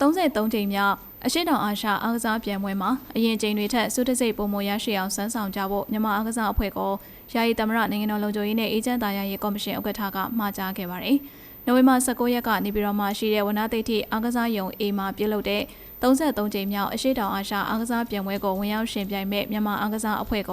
33ကြိမ်မြောက်အရှိတောင်အာရှအားကစားပြိုင်ပွဲမှာအရင်ကြိမ်တွေထက်စုတစိတ်ပုံမရရှိအောင်စမ်းဆောင်ကြဖို့မြန်မာအားကစားအဖွဲ့ကယာယီသမရနိုင်ငံတော်လုံခြုံရေးနဲ့အေဂျင့်တာယာရေးကော်မရှင်ဥက္ကဋ္ဌကမှာကြားခဲ့ပါတယ်။နိုဝင်ဘာ19ရက်ကနေပြည်တော်မှာရှိတဲ့ဝနသိတိအားကစားယုံ A မှာပြုလုပ်တဲ့33ကြိမ်မြောက်အရှိတောင်အာရှအားကစားပြိုင်ပွဲကိုဝင်ရောက်ရှင်ပြိုင်မဲ့မြန်မာအားကစားအဖွဲ့က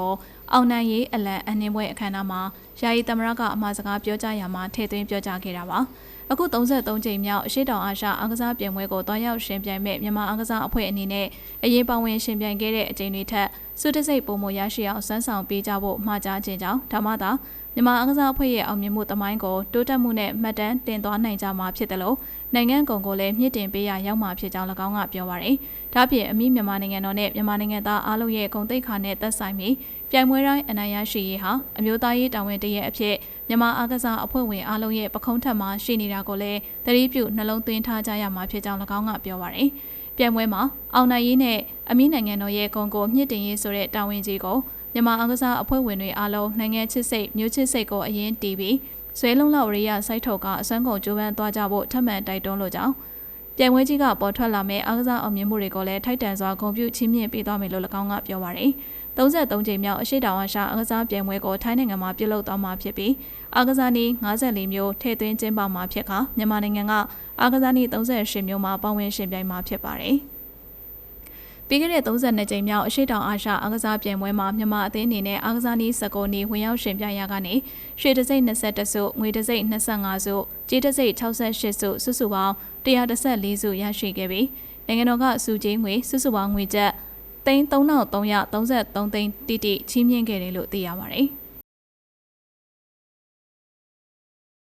အောင်နိုင်ရေးအလံအနှင်းပွဲအခမ်းအနားမှာယာယီသမရကအမှာစကားပြောကြားရာမှာထည့်သွင်းပြောကြားခဲ့တာပါ။ အခု33ကြိမ်မြောက်အရှိတောင်အာရှအားကစားပြိုင်ပွဲကိုတွားရောက်ရှင်ပြိုင်မဲ့မြန်မာအားကစားအဖွဲ့အနေနဲ့အရေးပါဝင်ရှင်ပြိုင်ခဲ့တဲ့အကြိမ်တွေထက်စုတစိတ်ပုံမရရှိအောင်စမ်းဆောင်ပေးကြဖို့မှာကြားခြင်းကြောင့်ဒါမှသာမြန်မာအားကစားအဖွဲ့ရဲ့အောင်မြင်မှုတမိုင်းကိုတိုးတက်မှုနဲ့မှတ်တမ်းတင်သွားနိုင်ကြမှာဖြစ်တယ်လို့နိုင်ငံကုန်ကိုလည်းမြင့်တင်ပေးရရောက်မှာဖြစ်ကြောင်း၎င်းကပြောပါရယ်။ဒါ့ပြင်အမိမြန်မာနိုင်ငံတော်နဲ့မြန်မာနိုင်ငံသားအားလုံးရဲ့ဂုဏ်သိက္ခာနဲ့သက်ဆိုင်ပြီးပြိုင်ပွဲတိုင်းအနိုင်ရရှိရေးဟာအမျိုးသားရေးတာဝန်တရက်အဖြစ်မြန်မာအားကစားအဖွဲ့ဝင်အားလုံးရဲ့ပခုံးထက်မှရှိနေတာကိုလည်းသတိပြုနှလုံးသွင်းထားကြရမှာဖြစ်ကြောင်း၎င်းကပြောပါရယ်။ပြိုင်ပွဲမှာအောင်နိုင်ရေးနဲ့အမိနိုင်ငံတော်ရဲ့ဂုဏ်ကိုမြင့်တင်ရေးဆိုတဲ့တာဝန်ကြီးကိုမြန်မာအားကစားအဖွဲ့ဝင်တွေအားလုံးနိုင်ငံချစ်စိတ်မျိုးချစ်စိတ်ကိုအရင်တီးပြီးဇွဲလုံးလောက်ရိယစိုက်ထုတ်ကအစမ်းကုန်ကြိုးပမ်းသွားကြဖို့ထပ်မံတိုက်တွန်းလို့ကြောင်း ပြိုင်ပွဲကြီးကပေါ်ထွက်လာမဲ့အားကစားအောင်မြင်မှုတွေကိုလည်းထိုက်တန်စွာဂုဏ်ပြုချီးမြှင့်ပေးသွားမယ်လို့၎င်းကပြောပါရယ်33ကြိမ်မြောက်အရှိတောင်အာရှအားကစားပြိုင်ပွဲကိုထိုင်းနိုင်ငံမှာပြုလုပ်သွားမှာဖြစ်ပြီးအားကစားနည်း54မျိုးထည့်သွင်းကျင်းပမှာဖြစ်ကမြန်မာနိုင်ငံကအားကစားနည်း38မျိုးမှာပါဝင်ရှင်ပြိုင်မှာဖြစ်ပါတယ်။ ပြီးခဲ့တဲ့32ကြိမ်မြောက်အရှိတောင်အာရှအားကစားပြိုင်ပွဲမှာမြန်မာအသင်းအနေနဲ့အားကစားနည်းစကောနီဝင်ရောက်ရှင်ပြိုင်ရာကနေရွှေတစိမ့်21စုငွေတစိမ့်25စုကြေးတစိမ့်68စုစုစုပေါင်း114စုရရှိခဲ့ပြီးနိုင်ငံတော်ကစုကြီးငွေစုစုပေါင်းငွေကျပ်သိန်း3333သိန်းတိတိချီးမြှင့်ခဲ့တယ်လို့သိရပါတယ်။